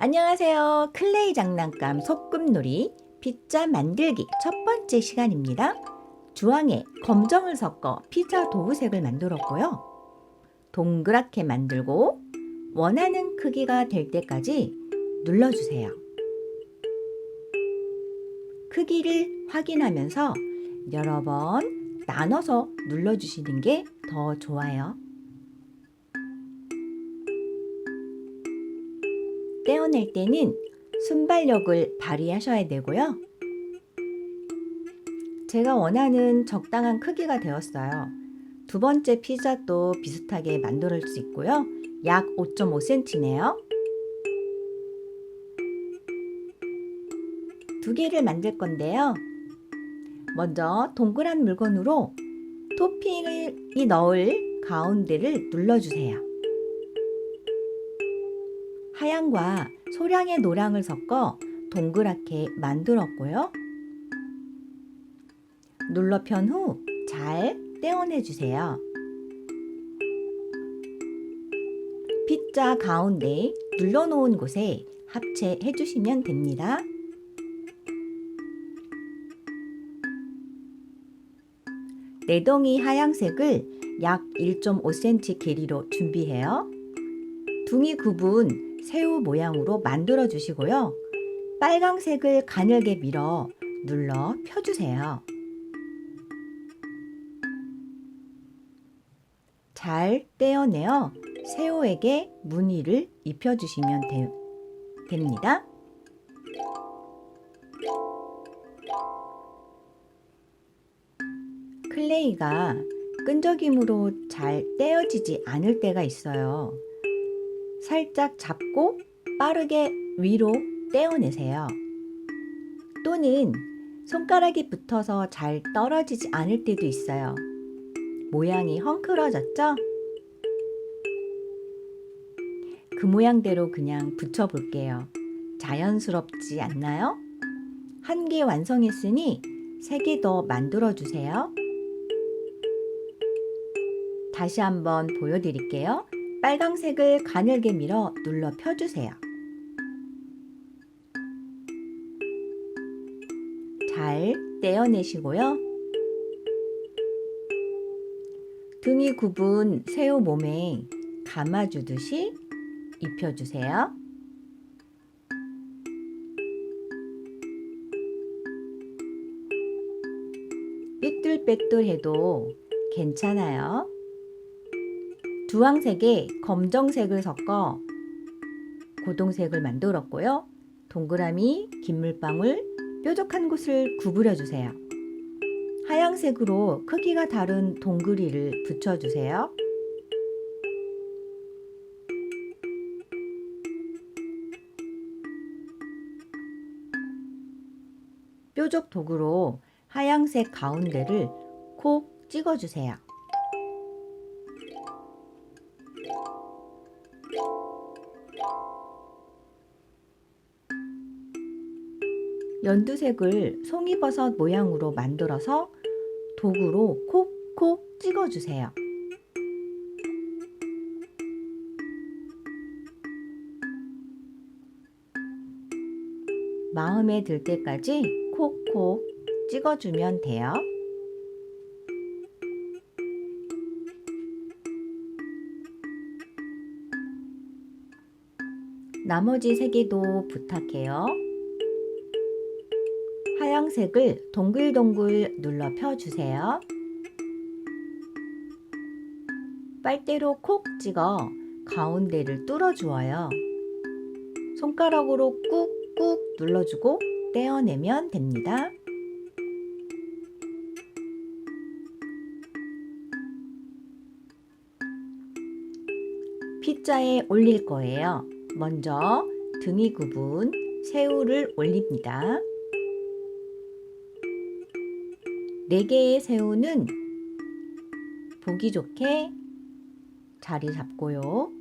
안녕하세요. 클레이 장난감 소꿉놀이 피자 만들기 첫 번째 시간입니다. 주황에 검정을 섞어 피자 도우색을 만들었고요. 동그랗게 만들고 원하는 크기가 될 때까지 눌러주세요. 크기를 확인하면서 여러 번 나눠서 눌러주시는 게 더 좋아요. 떼어낼 때는 순발력을 발휘하셔야 되고요. 제가 원하는 적당한 크기가 되었어요. 두 번째 피자도 비슷하게 만들 수 있고요. 약 5.5cm네요. 두 개를 만들 건데요. 먼저 동그란 물건으로 토핑을 넣을 가운데를 눌러주세요. 하얀과 소량의 노랑을 섞어 동그랗게 만들었고요. 눌러 편 후 잘 떼어내 주세요. 피자 가운데 눌러 놓은 곳에 합체해 주시면 됩니다. 네덩이 하양색을 약 1.5cm 길이로 준비해요. 둥이 구분 새우 모양으로 만들어 주시고요. 빨강색을 가늘게 밀어 눌러 펴주세요. 잘 떼어내어 새우에게 무늬를 입혀주시면 되, 됩니다. 클레이가 끈적임으로 잘 떼어지지 않을 때가 있어요. 살짝 잡고 빠르게 위로 떼어내세요. 또는 손가락이 붙어서 잘 떨어지지 않을 때도 있어요. 모양이 헝클어졌죠? 그 모양대로 그냥 붙여볼게요. 자연스럽지 않나요? 한 개 완성했으니 세 개 더 만들어 주세요. 다시 한번 보여드릴게요. 빨강색을 가늘게 밀어 눌러 펴주세요. 잘 떼어내시고요. 등이 굽은 새우 몸에 감아주듯이 입혀주세요. 삐뚤빼뚤해도 괜찮아요. 주황색에 검정색을 섞어 고동색을 만들었고요. 동그라미, 긴 물방울, 뾰족한 곳을 구부려 주세요. 하양색으로 크기가 다른 동그리를 붙여 주세요. 뾰족 도구로 하양색 가운데를 콕 찍어 주세요. 연두색을 송이버섯 모양으로 만들어서 도구로 콕콕 찍어주세요. 마음에 들 때까지 콕콕 찍어주면 돼요. 나머지 세 개도 부탁해요. 하양색을 동글동글 눌러 펴주세요. 빨대로 콕 찍어 가운데를 뚫어주어요. 손가락으로 꾹꾹 눌러주고 떼어내면 됩니다. 피자에 올릴 거예요. 먼저 등이 굽은 새우를 올립니다. 4개의 새우는 보기 좋게 자리 잡고요.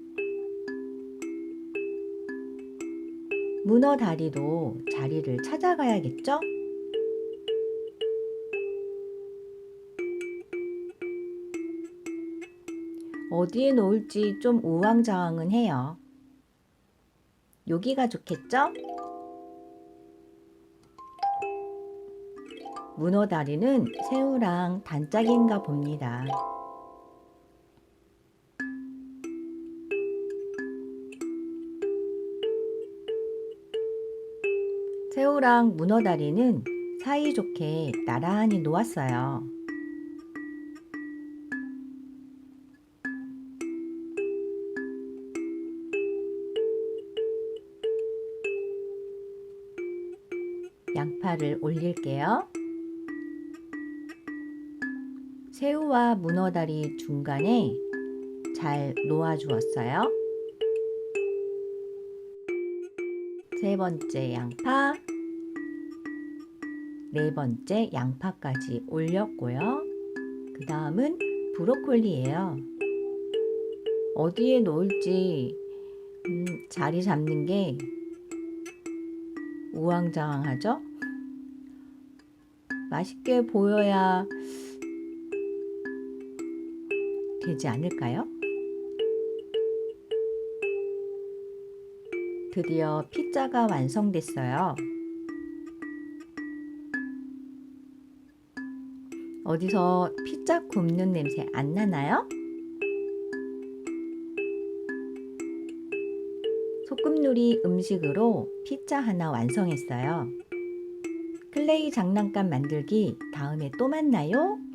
문어 다리도 자리를 찾아가야겠죠? 어디에 놓을지 좀 우왕좌왕은 해요. 여기가 좋겠죠? 문어 다리는 새우랑 단짝인가 봅니다. 새우랑 문어 다리는 사이좋게 나란히 놓았어요. 양파를 올릴게요. 새우와 문어 다리 중간에 잘 놓아 주었어요. 세 번째 양파, 네 번째 양파까지 올렸고요. 그 다음은 브로콜리예요. 어디에 놓을지 음, 자리 잡는 게 우왕좌왕하죠? 맛있게 보여야 되지 않을까요? 드디어 피자가 완성됐어요. 어디서 피자 굽는 냄새 안 나나요? 소꿉놀이 음식으로 피자 하나 완성했어요. 클레이 장난감 만들기 다음에 또 만나요.